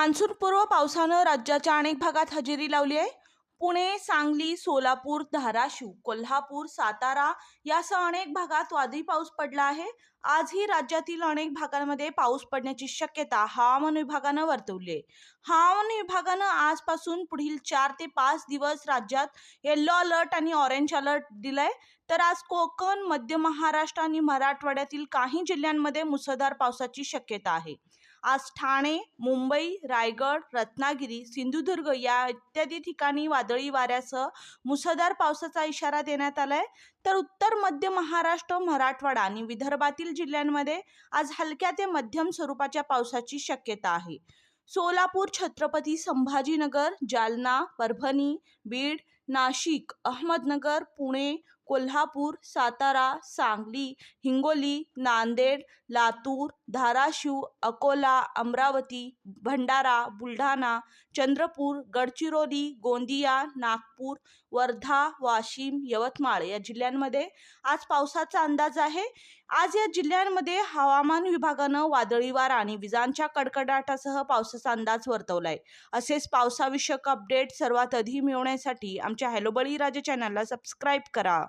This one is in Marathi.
मान्सूनपूर्व पावसानं राज्याच्या अनेक भागात हजेरी लावली आहे. पुणे सांगली सोलापूर धाराशिव कोल्हापूर सातारा यासह अनेक भागात वादळी पाऊस पडला आहे. आजही राज्यातील अनेक भागांमध्ये पाऊस पडण्याची शक्यता हवामान विभागानं वर्तवली आहे. हवामान विभागानं आजपासून पुढील चार ते पाच दिवस राज्यात येल्लो अलर्ट आणि ऑरेंज अलर्ट दिलाय. तर आज कोकण मध्य महाराष्ट्र आणि मराठवाड्यातील काही जिल्ह्यांमध्ये मुसळधार पावसाची शक्यता आहे. आज ठाणे मुंबई रायगड रत्नागिरी सिंधुदुर्ग या इत्यादी ठिकाणी वादळी वाऱ्यासह मुसळधार पावसाचा इशारा देण्यात आलाय. तर उत्तर मध्य महाराष्ट्र मराठवाडा आणि विदर्भातील जिल्ह्यांमध्ये आज हलक्या ते मध्यम स्वरूपाच्या पावसाची शक्यता आहे. सोलापूर छत्रपती संभाजीनगर जालना परभणी बीड नाशिक अहमदनगर पुणे कोल्हापूर सातारा सांगली हिंगोली नांदेड लातूर धाराशिव अकोला अमरावती भंडारा बुलढाणा चंद्रपूर गडचिरोली गोंदिया नागपूर वर्धा वाशिम यवतमाळ या जिल्ह्यांमध्ये आज पावसाचा अंदाज आहे. आज या जिल्ह्यांमध्ये हवामान विभागानं वादळी वारा आणि विजांच्या कडकडाटासह पावसाचा अंदाज वर्तवलाय. असेच पावसाविषयक अपडेट सर्वात आधी मिळवण्यासाठी आमच्या हॅलो बळीराजा चॅनलला सबस्क्राईब करा.